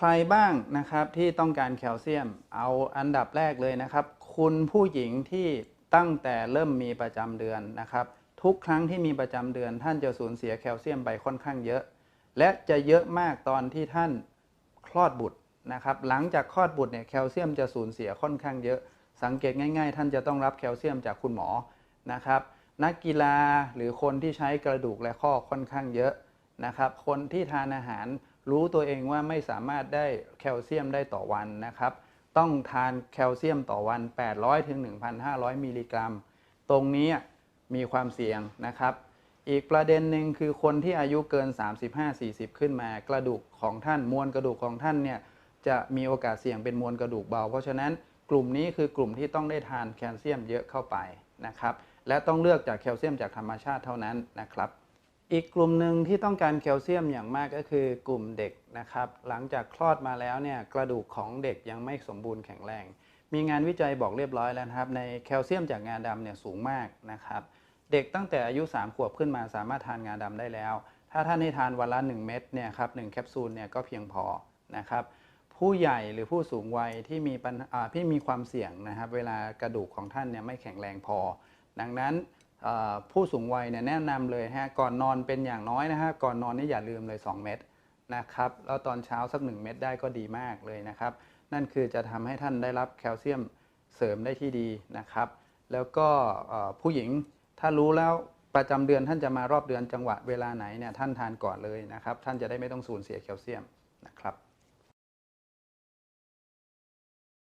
ใครบ้างนะครับที่ต้องการแคลเซียม เอาอันดับแรกเลยนะครับ คุณผู้หญิงที่ตั้งแต่เริ่มมีประจำเดือนนะครับ ทุกครั้งที่มีประจำเดือน ท่านจะสูญเสียแคลเซียมไปค่อนข้างเยอะ และจะเยอะมากตอนที่ท่านคลอดบุตรนะครับ หลังจากคลอดบุตรเนี่ยแคลเซียมจะสูญเสียค่อนข้างเยอะ สังเกตง่ายๆ ท่านจะต้องรับแคลเซียมจากคุณหมอนะครับ นักกีฬาหรือคนที่ใช้กระดูกและข้อค่อนข้างเยอะนะครับ คนที่ทานอาหารรู้ตัวเองว่าไม่สามารถได้แคลเซียมได้ต่อวันนะครับ ต้องทานแคลเซียมต่อวัน 800ถึง1,500 มิลลิกรัม ตรงนี้มีความเสี่ยงนะครับ อีกประเด็นหนึ่งคือคนที่อายุเกิน 35-40 ขึ้นมา กระดูกของท่านมวลกระดูกของท่านเนี่ยจะมีโอกาสเสี่ยงเป็นมวลกระดูกเบา เพราะฉะนั้นกลุ่มนี้คือกลุ่มที่ต้องได้ทานแคลเซียมเยอะเข้าไปนะครับ และต้องเลือกจากแคลเซียมจากธรรมชาติเท่านั้นนะครับ อีกกลุ่มหนึ่งที่ต้องการแคลเซียมอย่างมากก็คือกลุ่มเด็กนะครับ หลังจากคลอดมาแล้วเนี่ยกระดูกของเด็กยังไม่สมบูรณ์แข็งแรง มีงานวิจัยบอกเรียบร้อยแล้วนะครับในแคลเซียมจากงาดำเนี่ยสูงมากนะครับ เด็กตั้งแต่อายุ 3 ขวบขึ้นมาสามารถทานงาดำได้แล้ว ถ้าท่านให้ทานวันละ 1 เม็ดเนี่ยครับหแคปซูลเนี่ยก็เพียงพอนะครับผู้ใหญ่หรือผู้สูงวัยที่มีปัญหาที่มีความเสี่ยงนะครับ เวลากระดูกของท่านเนี่ยไม่แข็งแรงพอ ดังนั้น ผู้สูงวัยเนี่ยแนะนำเลยฮะก่อนนอนเป็นอย่างน้อยนะฮะก่อนนอนนี่อย่าลืมเลย 2 เม็ดนะครับแล้วตอนเช้าสัก 1 เม็ดได้ก็ดีมากเลยนะครับ นั่นคือจะทำให้ท่านได้รับแคลเซียมเสริมได้ที่ดีนะครับ แล้วก็ผู้หญิงถ้ารู้แล้วประจำเดือนท่านจะมารอบเดือนจังหวะเวลาไหนเนี่ยท่านทานก่อนเลยนะครับ ท่านจะได้ไม่ต้องสูญเสียแคลเซียมนะครับ